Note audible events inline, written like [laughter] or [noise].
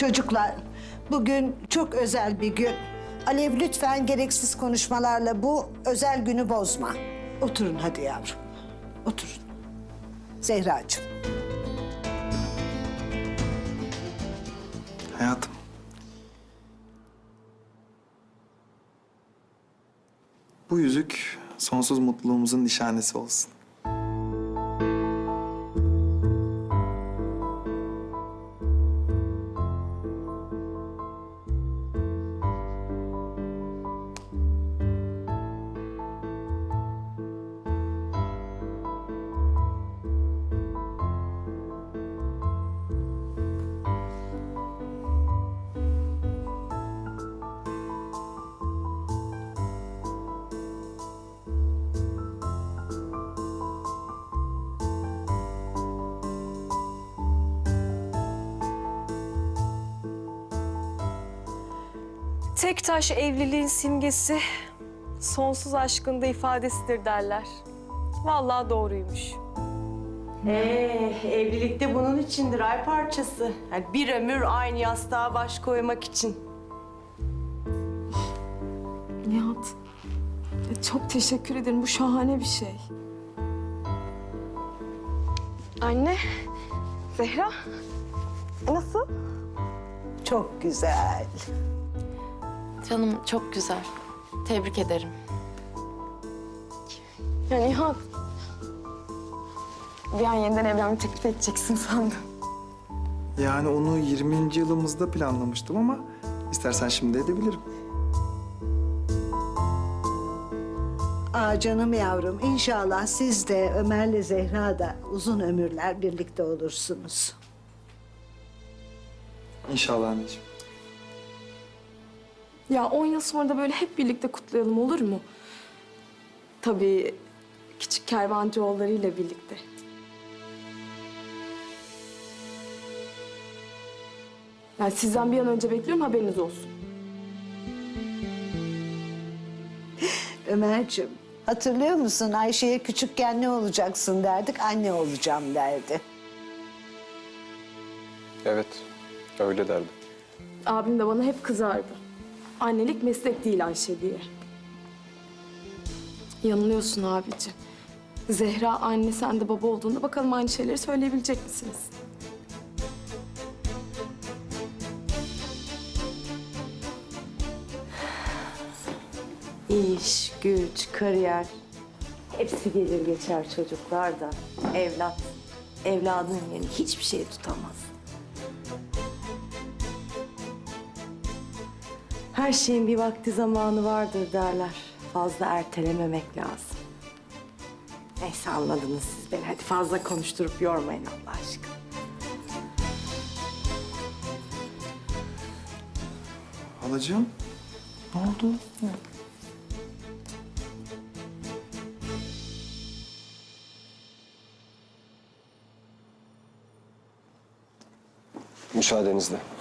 Çocuklar, bugün çok özel bir gün. Alev lütfen gereksiz konuşmalarla bu özel günü bozma. Oturun hadi yavrum. Oturun. Zehracığım. Hayatım. Bu yüzük sonsuz mutluluğumuzun nişanesi olsun. Tek taş evliliğin simgesi, sonsuz aşkın da ifadesidir derler. Vallahi doğruymuş. Ee, evlilikte bunun içindir ay parçası. Yani bir ömür aynı yastığa baş koymak için. Nihat, ya çok teşekkür ederim. Bu şahane bir şey. Anne, Zehra, nasıl? Çok güzel. Canım çok güzel. Tebrik ederim. Ya Nihat, bir an yeniden evlenme teklif edeceksin sandım. Yani onu 20. yılımızda planlamıştım ama istersen şimdi edebilirim. Aa canım yavrum, inşallah siz de Ömer'le Zehra da uzun ömürler birlikte olursunuz. İnşallah anneciğim. Ya 10 yıl sonra da böyle hep birlikte kutlayalım olur mu? Tabii küçük kervancıoğullarıyla birlikte. Yani sizden bir an önce bekliyorum haberiniz olsun. [laughs] Ömerciğim, hatırlıyor musun Ayşe'ye küçükken ne olacaksın derdik, anne olacağım derdi. Evet, öyle derdi. Abim de bana hep kızardı. Annelik meslek değil Ayşe diye. Yanılıyorsun abicim. Zehra anne sen de baba olduğunda bakalım aynı şeyleri söyleyebilecek misiniz? İş, güç, kariyer. Hepsi gelir geçer çocuklar da. Evlat. Evladın yerini hiçbir şey tutamaz. Her şeyin bir vakti zamanı vardır derler. Fazla ertelememek lazım. Neyse anladınız siz beni. Hadi fazla konuşturup yormayın Allah aşkına. Halacığım, ne oldu? Müsaadenizle.